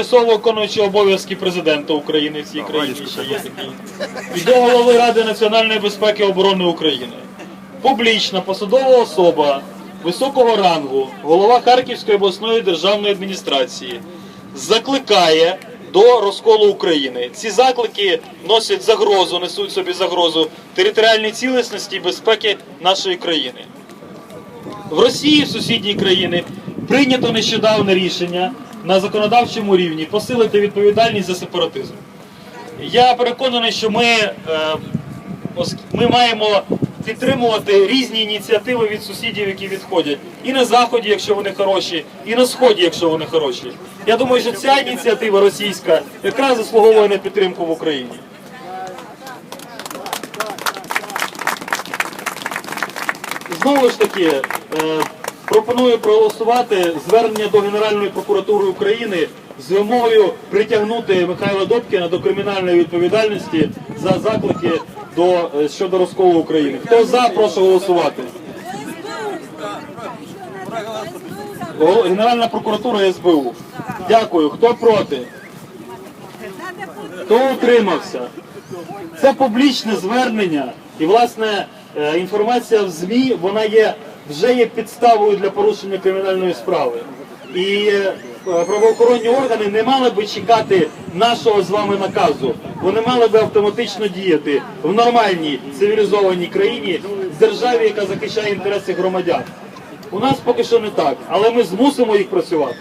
тимчасово виконуючого обов'язки президента України в цій країні ще є такий. І до голови Ради національної безпеки і оборони України. Публічна посадова особа високого рангу, голова Харківської обласної державної адміністрації закликає до розколу України. Ці заклики носять загрозу, несуть собі загрозу територіальній цілісності і безпеки нашої країни. В Росії, в сусідній країни, прийнято нещодавне рішення на законодавчому рівні посилити відповідальність за сепаратизм. Я переконаний, що ми, е, ми маємо підтримувати різні ініціативи від сусідів, які відходять і на заході, якщо вони хороші, і на сході, якщо вони хороші. Я думаю, що ця ініціатива російська якраз заслуговує на підтримку в Україні. Знову ж таки, е, пропоную проголосувати звернення до Генеральної прокуратури України з вимогою притягнути Михайла Добкіна до кримінальної відповідальності за заклики до, е, щодо розколу України. Хто за, прошу голосувати. Генеральна прокуратура СБУ. Дякую. Хто проти? Хто утримався? Це публічне звернення, і власне е, інформація в ЗМІ вона є вже є підставою для порушення кримінальної справи. І е, правоохоронні органи не мали би чекати нашого з вами наказу. Вони мали би автоматично діяти в нормальній цивілізованій країні, в державі, яка захищає інтереси громадян. У нас поки що не так, але ми змусимо їх працювати.